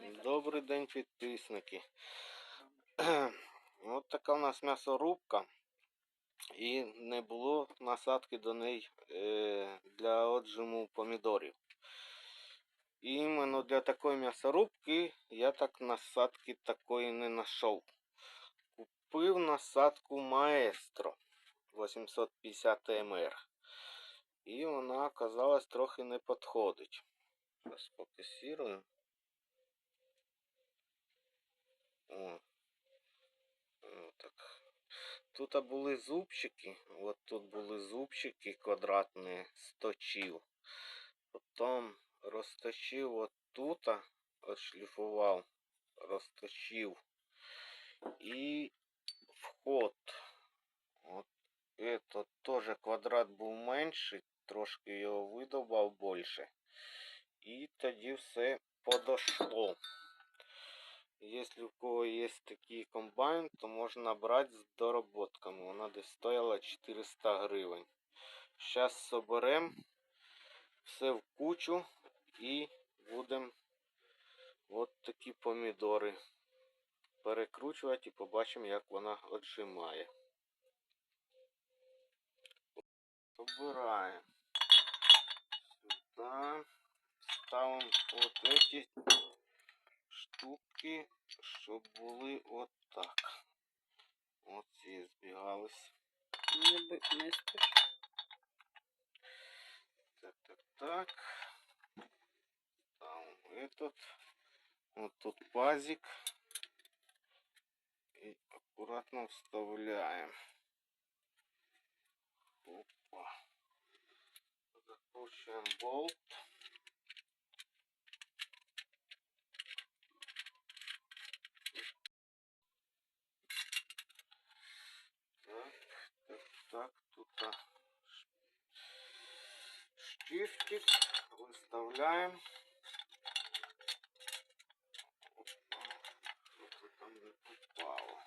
Добрий день, підписники. От така у нас м'ясорубка. І не було насадки до неї е, для отжиму помідорів. Іменно для такої м'ясорубки я так насадки такої не знайшов. Купив насадку Маестро 850 МР. І вона оказалась трохи не підходить. Зараз фокусирую. О. О, так. Тут були зубчики. От тут були зубчики квадратні сточив. Потім розточив от тут, отшліфував, розточив. І вход. От этот теж квадрат був менший, трошки його видобав більше. І тоді все подошло. Если у кого есть такие комбайн, то можно брать с доработками. Вона десь стояла 400 гривень. Сейчас соберем все в кучу і будемо от такі помідори перекручувати і побачимо, як вона отжимає. Собираємо. Сюди. Ставимо от эти штуки, щоб були отак. От ці збігались. Не, би- не спиш. Так, так, так. Там этот. Вот тут пазик. И аккуратно вставляем. Опа. Закручиваем болт. Штифтик выставляем. Что-то там не попало.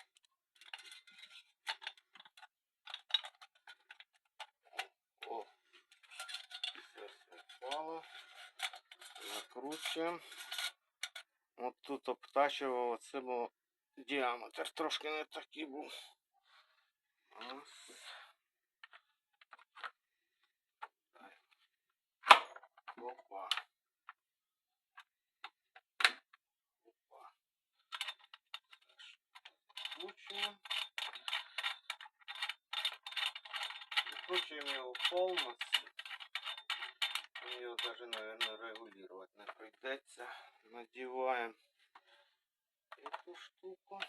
О, все попало. Накручуємо. От тут обтачував оце, бо діаметр трошки не такий був. Ось. Опа. Опа. Кручуємо. Кручуємо його повністю. Його даже, наверное, регулировать не прийдеться. Надіваємо эту штуку.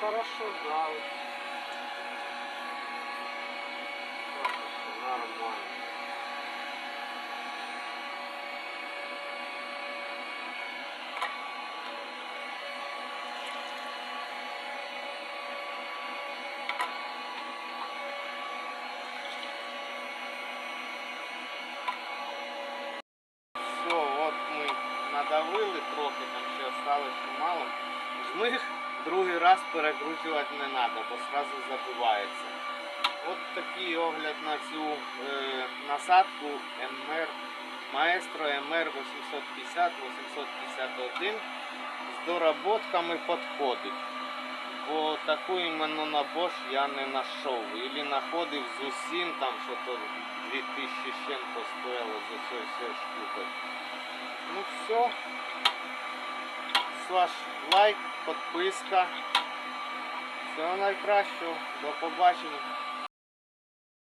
Хорошо дал. Нормально. Все, от ми надавили трохи, там ще осталось мало. Жмих другий раз перекручувати не треба, бо одразу забивається. От такий огляд на цю е, насадку МР Маестро МР 850 851 з доработками підходить. Бо таку іменно на Bosch я не знайшов. Ілі знаходив з усім, там що то 2000 з чим-то стояло за всією штукою. Ну все. Ваш лайк, підписка. Всього найкращого. До побачення.